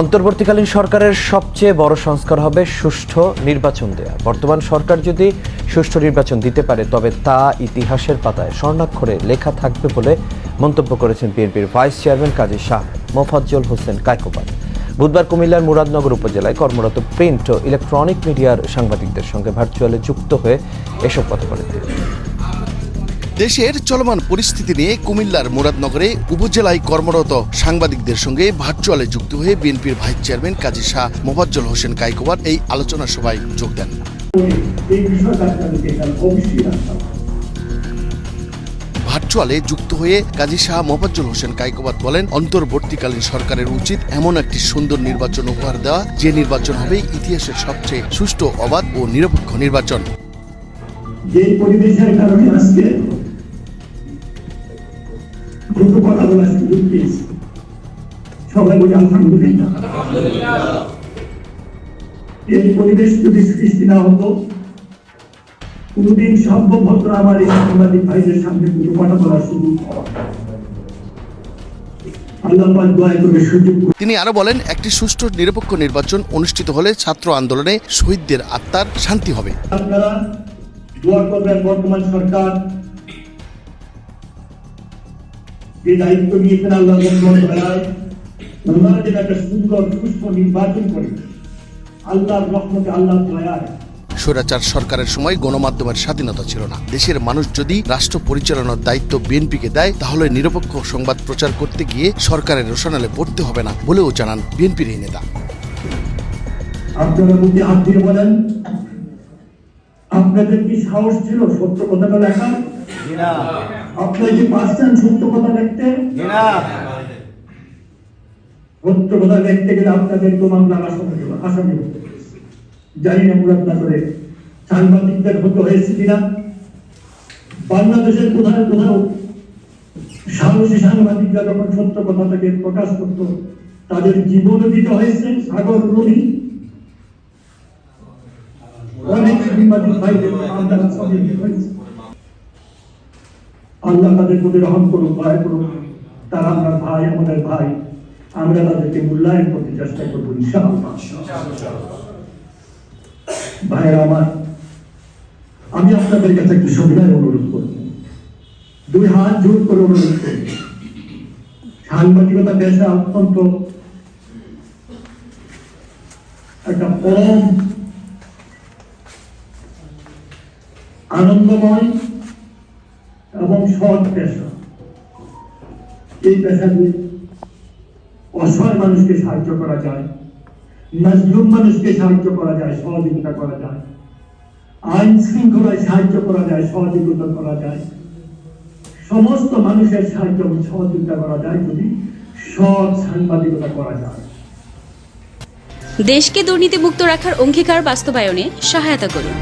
অন্তর্বর্তীকালীন সরকারের সবচেয়ে বড় সংস্কার হবে সুষ্ঠু নির্বাচন দেয়া বর্তমান সরকার যদি সুষ্ঠু নির্বাচন দিতে পারে, তবে তা ইতিহাসের পাতায় স্বর্ণাক্ষরে লেখা থাকবে বলে মন্তব্য করেছেন বিএনপির ভাইস চেয়ারম্যান কাজী শাহ মোফাজ্জল হোসেন কায়কোবাদ বুধবার কুমিল্লার মুরাদনগর উপজেলায় কর্মরত প্রিন্ট ও ইলেকট্রনিক মিডিয়ার সাংবাদিকদের সঙ্গে ভার্চুয়ালে যুক্ত হয়ে এসব কথা বলেন তিনি। দেশের চলমান পরিস্থিতি নিয়ে কুমিল্লার মুরাদনগরে উপজেলায় কর্মরত সাংবাদিকদের সঙ্গে ভার্চুয়ালে যুক্ত হয়ে বিএনপির ভাইস চেয়ারম্যান কাজী শাহ মোফাজ্জল হোসেন কাইকোবার এই আলোচনা সভায় যোগ দেন। ভার্চুয়ালে যুক্ত হয়ে কাজী শাহ মোফাজ্জল হোসেন কাইকোবাদ বলেন, অন্তর্বর্তীকালীন সরকারের উচিত এমন একটি সুন্দর নির্বাচন উপহার দেওয়া, যে নির্বাচন হবে ইতিহাসের সবচেয়ে সুষ্ঠু, অবাধ ও নিরপেক্ষ নির্বাচন যে পরিবেশের কারণে আজকে দুটো কথা বলার সুযোগ পেয়েছি সবাই বলি আলহামদুলিল্লাহ। এই পরিবেশ যদি সৃষ্টি না হতো কোনদিন সম্ভব হতো আমার এই সাংবাদিক ভাইদের সামনে দুটো কথা বলার সুযোগ পাওয়া। তিনি আরও বলেন একটি সুষ্ঠু নিরপেক্ষ নির্বাচন অনুষ্ঠিত হলে ছাত্র আন্দোলনে শহীদদের আত্মার শান্তি হবে। আপনারা দোয়া করবেন বর্তমান সরকার যে দায়িত্ব নিয়েছেন আল্লাহ যেন একটা সুন্দর সুস্থ নির্বাচন করে। আল্লাহর রহমতে আল্লাহ দয়ায়। স্বৈরাচার সরকারের সময় গণমাধ্যমের স্বাধীনতা ছিল না। দেশের মানুষ যদি রাষ্ট্র পরিচালনার দায়িত্ব বিএনপিকে দেয় তাহলে নিরপেক্ষ সংবাদ প্রচার করতে গিয়ে সরকারের রোশনালে পড়তে হবে না বলেও জানান বিএনপির এই নেতা। আপনারা হাত দিয়ে বলেন আপনাদের কি সাহস ছিল সত্য কথাটা লেখা আপনার কি পারছেন সত্য কথা লিখতে? সত্য কথা লিখতে গেলে আপনাদের তো আসামি আসামি জানি না মুরাদ করে সাংবাদিকদের হতে হয়েছে কিনা। বাংলাদেশের কোথাও কোথাও সাহসী সাংবাদিকরা যখন সত্য কথাটাকে প্রকাশ করত তাদের জীবন দিতে হয়েছে সাগর নদী অনেক সাংবাদিক ভাইদের হয়েছে আল্লাহ তাদের প্রতি রহম করুক, দয়া করুক। তারা আমার ভাই, আমাদের ভাই। আমরা তাদেরকে মূল্যায়ন করতে চেষ্টা করব, ইনশাআল্লাহ। ভাইয়েরা আমার, আমি আপনাদের কাছে একটু সুবিধায় অনুরোধ করব দুই হাত জোর করে অনুরোধ করি। সাংবাদিকতা পেশা অত্যন্ত একটা পরম আনন্দময় এবং সৎ পেশা। এই পেশা দিয়ে অসহায় মানুষকে সাহায্য করা যায় মজলুম মানুষকে সাহায্য করা যায়, সহযোগিতা করা যায়, আইন শৃঙ্খলায় সাহায্য করা যায়, সহযোগিতা করা যায়, সমস্ত মানুষের সাহায্য সহযোগিতা করা যায় যদি সৎ সাংবাদিকতা করা যায়। দেশকে দুর্নীতিমুক্ত রাখার অঙ্গীকার বাস্তবায়নে সহায়তা করুন।